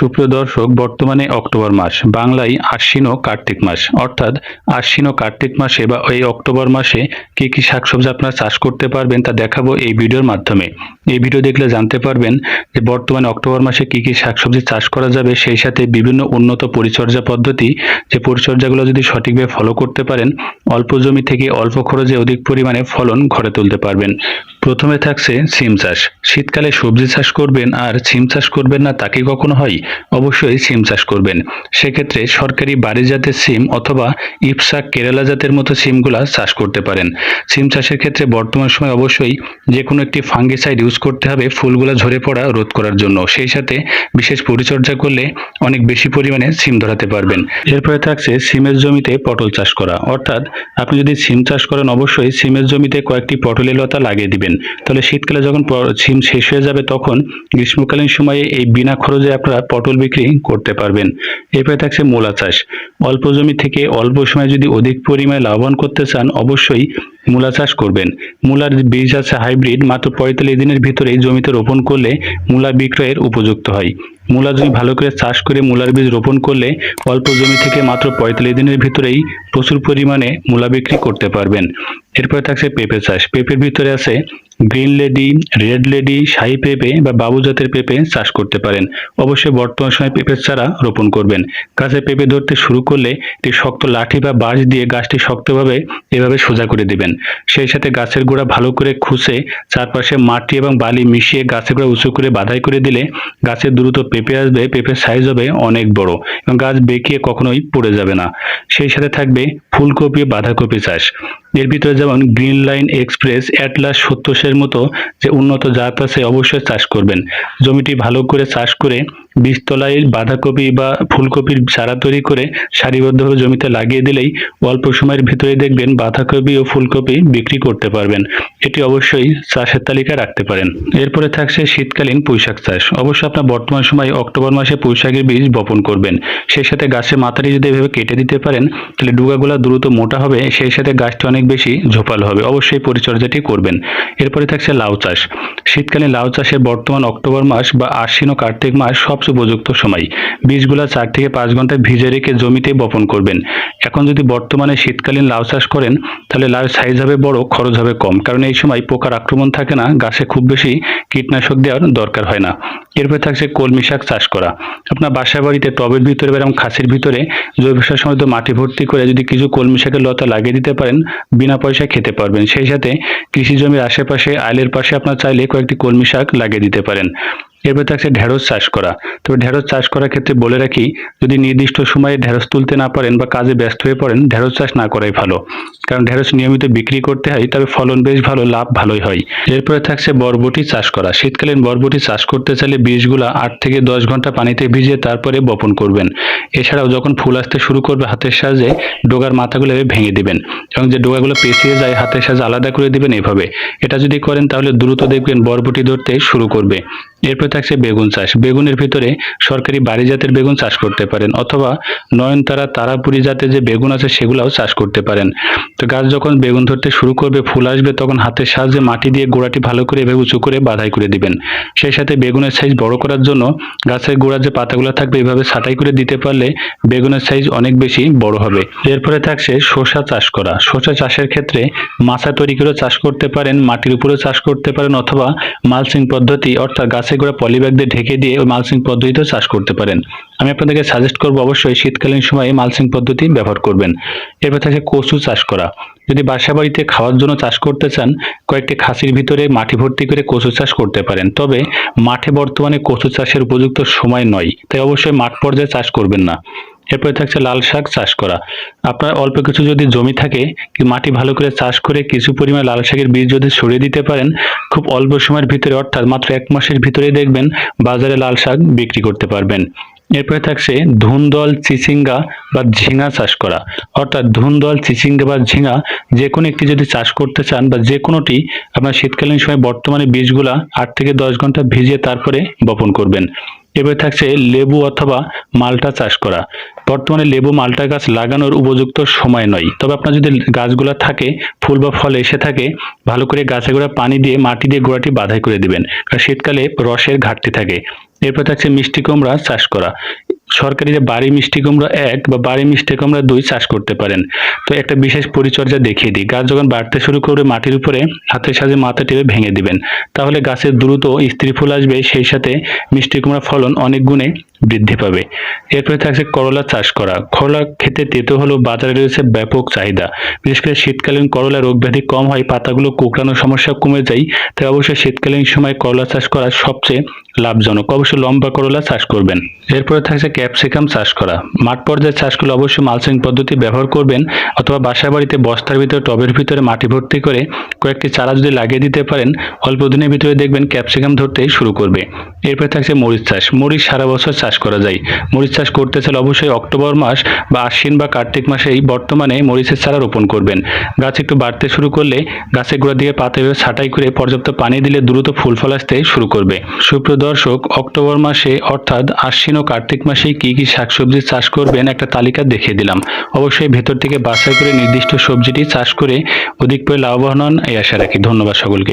সুপ্রিয় দর্শক, বর্তমানে অক্টোবর মাস। বাংলায় আশ্বিন ও কার্তিক মাস। অর্থাৎ আশ্বিন ও কার্তিক মাসে বা এই অক্টোবর মাসে কি কি শাকসবজি আপনারা চাষ করতে পারবেন তা দেখাবো এই ভিডিওর মাধ্যমে। এই ভিডিও দেখলে জানতে পারবেন যে বর্তমানে অক্টোবর মাসে কি কি শাকসবজি চাষ করা যাবে, সেই সাথে বিভিন্ন উন্নত পরিচর্যা পদ্ধতি। যে পরিচর্যাগুলো যদি সঠিকভাবে ফলো করতে পারেন, অল্প জমি থেকে অল্প খরচে অধিক পরিমাণে ফলন ঘরে তুলতে পারবেন। প্রথমে থাকছে সিম চাষ। শীতকালে সবজি চাষ করবেন আর সিম চাষ করবেন না তাকে কখনো হয়? অবশ্যই সিম চাষ করবেন। সেক্ষেত্রে সরকারি বাড়ি জাতের সিম অথবা ইপসা কেরালা জাতের মতো সিমগুলা চাষ করতে পারেন। সিম চাষের ক্ষেত্রে বর্তমান সময় অবশ্যই যে কোনো একটি ফাঙ্গিসাইড ইউজ করতে হবে ফুলগুলা ঝরে পড়া রোধ করার জন্য। সেই সাথে বিশেষ পরিচর্যা করলে অনেক বেশি পরিমাণে সিম ধরাতে পারবেন। এরপরে থাকছে সিমের জমিতে পটল চাষ করা। অর্থাৎ আপনি যদি সিম চাষ করেন অবশ্যই সিমের জমিতে কয়েকটি পটলের লতা লাগিয়ে দিবেন। তাহলে শীতকালে যখন সিম শেষ হয়ে যাবে তখন গ্রীষ্মকালীন সময়ে এই বিনা খরচে আপনারা পটল বিক্রি করতে পারবেন। এরপরে থাকছে মূলা চাষ। অল্প জমি থেকে অল্প সময়ে যদি অধিক পরিমাণে লাভবান করতে চান, অবশ্যই মূলা চাষ করবেন। মূলার বীজ আছে হাইব্রিড, মাত্র পঁয়তাল্লিশ দিনের ভিতরেই জমিতে রোপণ করলে মূলা বিক্রয়ের উপযুক্ত হয়। মূলা জমি ভালো করে চাষ করে মূলার বীজ রোপণ করলে অল্প জমি থেকে মাত্র পঁয়তাল্লিশ দিনের ভিতরেই প্রচুর পরিমাণে মূলা বিক্রি করতে পারবেন। এরপরে থাকছে পেঁপে চাষ। পেঁপের ভিতরে আছে গ্রিন লেডি রেড লেডি শাহী পেঁপে বা বাবু জাতের পেঁপে চাষ করতে পারেন। অবশ্যই বর্তমান সময়ে পেঁপের চারা রোপণ করবেন। গাছে পেঁপে ধরতে শুরু করলে একটি শক্ত লাঠি বা বাঁশ দিয়ে গাছটি শক্তভাবে এভাবে সোজা করে দিবেন। সেই সাথে গাছের গোড়া ভালো করে খুঁচে চারপাশে মাটি এবং বালি মিশিয়ে গাছের গোড়া উঁচু করে বাধাই করে দিলে গাছের দ্রুত পেঁপে আসবে, পেঁপের সাইজ হবে অনেক বড় এবং গাছ বেঁকিয়ে কখনোই পড়ে যাবে না। সেই সাথে থাকবে ফুলকপি বাঁধাকপি চাষ। এর ভিতরে যেমন গ্রিন লাইন এক্সপ্রেস, অ্যাটলাস সত্যসের মতো যে উন্নত জাত আছে অবশ্যই চাষ করবেন। জমিটি ভালো করে চাষ করে বীজতলায় বাঁধাকপি বা ফুলকপির চারা তৈরি করে সারিবদ্ধভাবে জমিতে লাগিয়ে দিলেই অল্প সময়ের ভিতরে দেখবেন বাঁধাকপি ও ফুলকপি বিক্রি করতে পারবেন। এটি অবশ্যই চাষের তালিকায় রাখতে পারেন। এরপরে থাকছে শীতকালীন পুঁইশাক চাষ। অবশ্যই আপনার বর্তমান সময় অক্টোবর মাসে পুঁইশাকের বীজ বপন করবেন। সেই সাথে গাছের মাথাটি যদি এভাবে কেটে দিতে পারেন, তাহলে ডুগাগুলো দ্রুত মোটা হবে, সেই সাথে গাছটি অনেক বেশি ঝোপাল হবে। অবশ্যই পরিচর্যাটি করবেন। এরপরে থাকছে লাউ চাষ। শীতকালীন লাউ চাষের বর্তমান অক্টোবর মাস বা আশ্বিন ও কার্তিক মাস সবচেয়ে উপযুক্ত সময়। বীজগুলো চার থেকে পাঁচ ঘণ্টা ভিজে রেখে জমিতে বপন করবেন। এখন যদি বর্তমানে শীতকালীন লাউ চাষ করেন, তাহলে লাউ সাইজ হবে বড়, খরচ হবে কম। কারণ এই সময় পোকার আক্রমণ থাকে না, গাছে খুব বেশি কীটনাশক দেওয়ার দরকার হয় না। এরপরে থাকছে কলমি শাক চাষ করা। আপনার বাসা বাড়িতে টবের ভিতরে বা খাসির ভিতরে জৈব সার সমৃদ্ধ মাটি ভর্তি করে যদি কিছু কলমি শাকের লতা লাগিয়ে দিতে পারেন, বিনা পয়সায় খেতে পারবেন। সেই সাথে কৃষি জমির আশেপাশে আইলের পাশে আপনার চাইলে কয়েকটি কলমি শাক লাগিয়ে দিতে পারেন। এরপরে থাকছে ঢেঁড়স চাষ করা। তবে ঢেঁড়স চাষ করার ক্ষেত্রে বলে রাখি, যদি নির্দিষ্ট সময়ে ঢেঁড়স তুলতে না পারেন বা কাজে ব্যস্ত হয়ে পড়েন, ঢেঁড়স চাষ না করাই ভালো। কারণ ঢেঁড়স নিয়মিত বিক্রি করতে হয়, তবে ফলন বেশ ভালো, লাভ ভালোই হয়। এরপরে থাকছে বরবটি চাষ করা। শীতকালীন বরবটি চাষ করতে চাইলে বীজগুলো আট থেকে দশ ঘণ্টা পানিতে ভিজিয়ে তারপরে বপন করবেন। এছাড়াও যখন ফুল আসতে শুরু করবে, হাতের সাহায্যে ডোগার মাথাগুলো ভেঙে দিবেন এবং যে ডোগাগুলো পেঁচিয়ে যায়, হাতের সাহায্যে আলাদা করে দিবেন এভাবে। এটা যদি করেন, তাহলে দ্রুত দেখবেন বরবটি ধরতে শুরু করবে। এরপর থাকছে বেগুন চাষ। বেগুনের ভিতরে সরকারি বাড়ি জাতের বেগুন চাষ করতে পারেন অথবা নয়নতারা, তারাপুরি জাতের যে বেগুন আছে সেগুলাও চাষ করতে পারেন। তো গাছ যখন বেগুন ধরতে শুরু করবে, ফুল আসবে, তখন হাতের সাহায্যে মাটি দিয়ে গোড়াটি ভালো করে এভাবে উঁচু করে বাধাই করে দিবেন। সেই সাথে বেগুনের সাইজ বড় করার জন্য গাছের গোড়ার যে পাতাগুলো থাকবে এভাবে ছাঁটাই করে দিতে পারলে বেগুনের সাইজ অনেক বেশি বড় হবে। এরপরে থাকছে শসা চাষ করা। শসা চাষের ক্ষেত্রে মাছা তৈরি করে চাষ করতে পারেন, মাটির উপরেও চাষ করতে পারেন অথবা মালচিং পদ্ধতি অর্থাৎ গাছের গোড়া পলিব্যাগ দিয়ে ঢেকে দিয়ে ওই মালসিং পদ্ধতিতেও চাষ করতে পারেন। আমি আপনাদেরকে সাজেস্ট করব অবশ্যই শীতকালীন সময়ে মালসিং পদ্ধতি ব্যবহার করবেন। এরপর থাকে কচু চাষ করা। যদি বাসা বাড়িতে খাওয়ার জন্য চাষ করতে চান, কয়েকটি খাসির ভিতরে মাটি ভর্তি করে কচু চাষ করতে পারেন। তবে মাঠে বর্তমানে কচু চাষের উপযুক্ত সময় নয়, তাই অবশ্যই মাঠ পর্যায়ে চাষ করবেন না। এরপরে থাকছে লাল শাক চাষ করা। আপনার অল্প কিছু যদি জমি থাকে, কি মাটি ভালো করে চাষ করে কিছু পরিমাণ লাল শাকের বীজ যদি ছড়িয়ে দিতে পারেন, খুব অল্প সময়ের ভিতরে, অর্থাৎ মাত্র এক মাসের ভিতরে দেখবেন বাজারে লাল শাক বিক্রি করতে পারবেন। এরপরে থাকছে ধুন্দল, চিচিঙ্গা বা ঝিঙা চাষ করা। অর্থাৎ ধুন্দল, চিচিঙ্গা বা ঝিঙা যে কোনো একটি যদি চাষ করতে চান বা যে কোনোটি আপনার শীতকালীন সময় বর্তমানে বীজগুলা আট থেকে দশ ঘণ্টা ভিজিয়ে তারপরে বপন করবেন। এবারে থাকছে লেবু অথবা মালটা চাষ করা। বর্তমানে লেবু মালটা গাছ লাগানোর উপযুক্ত সময় নয়। তবে আপনার যদি গাছগুলো থাকে, ফুল বা ফল এসে থাকে, ভালো করে গাছে গোড়া পানি দিয়ে মাটি দিয়ে গোড়াটি বাধাই করে দিবেন। কারণ শীতকালে রসের ঘাটতি থাকে। এরপর থাকছে মিষ্টি কুমড়া চাষ করা। সরকারি যে বাড়ি মিষ্টি কুমড়া এক বা বাড়ি মিষ্টি কুমড়া দুই চাষ করতে পারেন। তো একটা বিশেষ পরিচর্যা দেখিয়ে দিই। গাছ যখন বাড়তে শুরু করবে, মাটির উপরে হাতের সাথে মাথা টেপে ভেঙে দিবেন। তাহলে গাছের দ্রুত স্ত্রী ফুল আসবে, সেই সাথে মিষ্টি কুমড়া ফলন অনেক গুণে বৃদ্ধি পাবে। এরপরে থাকছে করলা চাষ করা। করলা খেতে তেতো হলেও বাজারে রয়েছে ব্যাপক চাহিদা। বিশেষ করে শীতকালীন করলা রোগ ব্যাধি কম হয়, পাতাগুলো কুকড়ানোর সমস্যা কমে যায়, তাই অবশ্যই শীতকালীন সময় করলা চাষ করা সবচেয়ে লাভজনক। অবশ্যই লম্বা করলা চাষ করবেন। এরপরে থাকছে ক্যাপসিকাম চাষ করা। মাঠ পর্যায়ে চাষ করলে অবশ্যই মালচিং পদ্ধতি ব্যবহার করবেন অথবা বাসা বাড়িতে বস্তার ভিতরে, টবের ভিতরে মাটি ভর্তি করে কয়েকটি চারা যদি লাগিয়ে দিতে পারেন, অল্প দিনের ভিতরে দেখবেন ক্যাপসিকাম ধরতে শুরু করবে। এরপরে থাকছে মরিচ চাষ। মরিচ সারা বছর চাষ করা যায়। মরিচ চাষ করতে চাইলে অবশ্যই অক্টোবর মাস বা আশ্বিন বা কার্তিক মাসেই বর্তমানে মরিচের চারা রোপণ করবেন। গাছ একটু বাড়তে শুরু করলে গাছের গোড়া দিয়ে পাতা ছাঁটাই করে পর্যাপ্ত পানি দিলে দ্রুত ফুল ফল আসতে শুরু করবে। সুপ্রিয় দর্শক, অক্টোবর মাসে অর্থাৎ আশ্বিন ও কার্তিক মাসে কি কি শাকসবজি চাষ করবেন একটা তালিকা দেখিয়ে দিলাম। অবশ্যই ভেতর থেকে বাছাই করে নির্দিষ্ট সবজিটি চাষ করে অধিক পরিমাণে লাভবান হন, এই আশা রাখি। ধন্যবাদ সকলকে।